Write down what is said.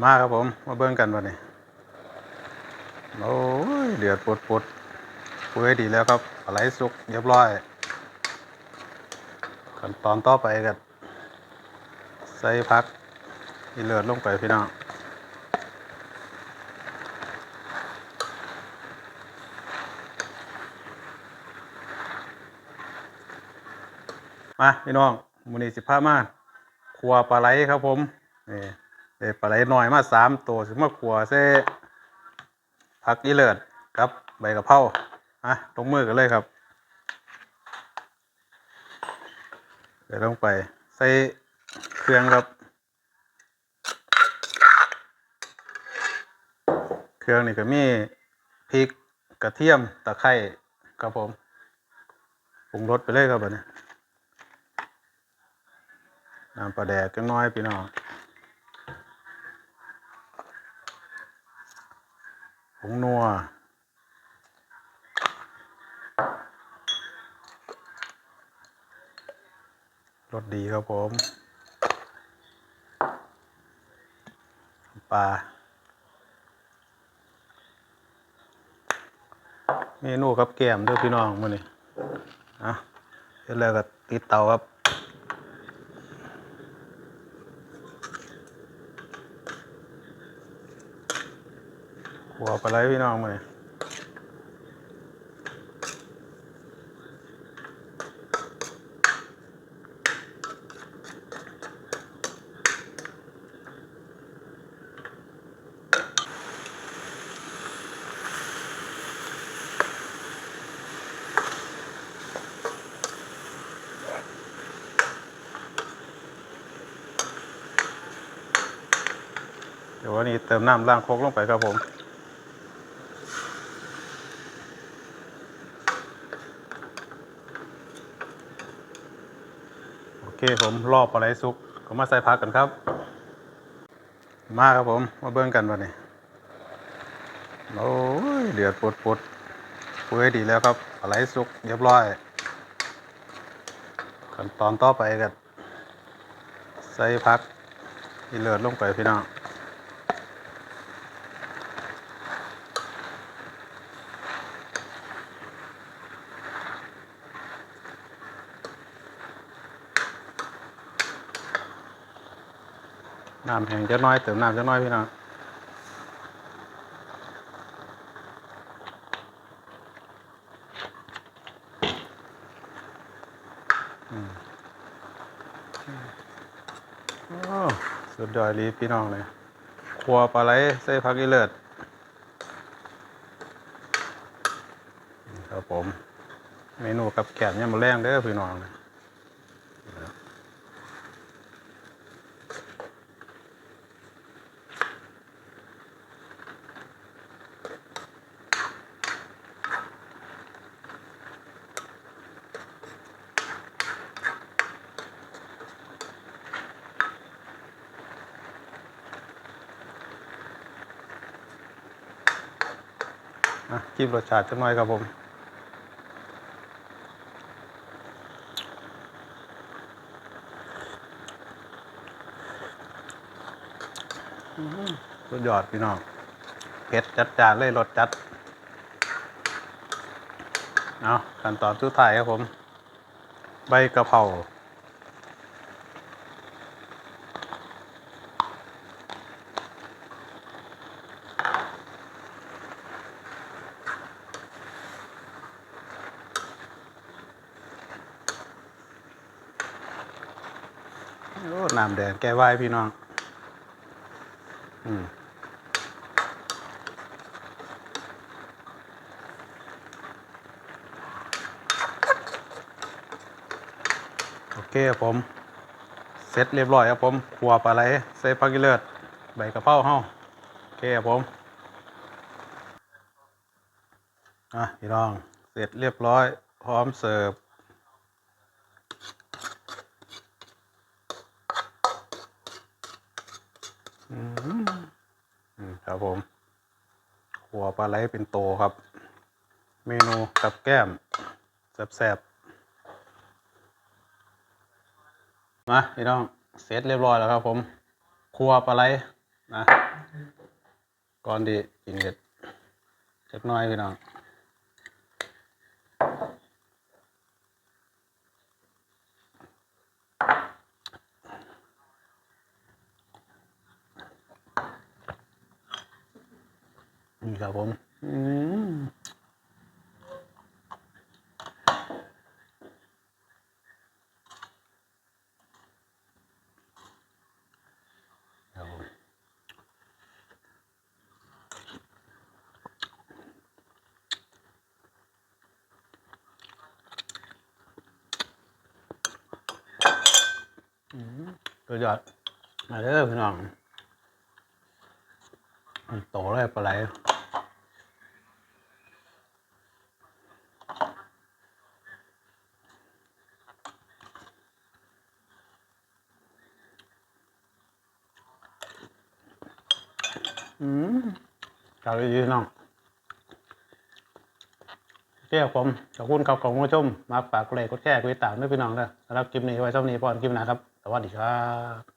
มาครับผม มาเบิ่งกันวันนี้โอ้ยเดือดปวดปวดเปื่อยดีแล้วครับปลาไหลสุกเรียบร้อย ขั้นตอนต่อไปก็ใส่พักอีเลือดลงไปพี่น้องมาพี่น้องมูนีสิบห้ามาครัวปลาไหลครับผมนี่ เปลาไหลน้อยมาสามตัวสิมาขัวเส้ผักอีเลิศครับใบกะเพราอะลงมือกันเลยครับเดี๋ยวลงไปใส่เครื่องครับ เครื่องนี่ก็มีพริกกระเทียมตะไคร้ครับผมปรุงรสไปเลยครับบัดนี้น้ำปลาแดกจังน้อยพี่น้อง ผงนัวรสดีครับผม ปลา เมนูกับแกมด้วยพี่น้องมื้อนี้อะเสร็จแล้วก็ติดเตาครับ หัวปลาไหลพี่น้องมื้อนี้เดี๋ยววันนี้เติมน้ำล้างโคกลงไปครับผม เคผมรอบปลาไหลสุกก็มาใส่พักกันครับ มาครับผม มาเบิ้งกันวันนี้โอ้ยเดือดปวดปวดเปื่อยดีแล้วครับปลาไหลสุกเรียบร้อยขั้นตอนต่อไปกันใส่พักอีเลือดลงไปพี่น้อง น้ำแห้งจะน้อยเติมน้ำจะน้อยพี่น้องอืมโอ้สุดยอดลยพี่น้องเลยครัวปลาไหลใส่ผักอีเลิศนี่ครับผม เมนูกับแกมยำมะแรงเด้อพี่น้องเลย อะจิ้มรสชาติจักหน่อยครับผมอื้อหือสุดยอดพี่น้องเผ็ดจัดจานเลยรสจัด เอาขั้นตอนสุดท้ายครับผม ใบกะเพรา โอ้น้ำแดงแก้ไหวพี่น้อง อืมโอเคครับผม เสร็จเรียบร้อยครับผมขัวปลาไหลใส่ผักกิเลิศใบกระเพราเฮาโอเคครับผมอะพี่น้อง เสร็จเรียบร้อย พร้อมเสิร์ฟอืมอืม ครับผมขัวปลาไหลเป็นโตครับ เมนูกับแก้มแซ่บๆมาพี่น้องเสร็จเรียบร้อยแล้วครับ ผมครัวปลาไหลนะก่อนดีกินเห็ดจักน้อยพี่น้อง นี่ครับผมอืมครับผมตัวยอดมาเด้อพี่น้องอืมโตเลยปลาไหล อืมกลับไปยืนน้องเที่ยวผมขอบคุณครับของผู้ชมมาฝากกดไลค์กดแชร์กดติดตามด้วยพี่น้องนะสำหรับคลิปนี้ไว้เท่านี้พอนคลิปหน้าครับ สวัสดีครับ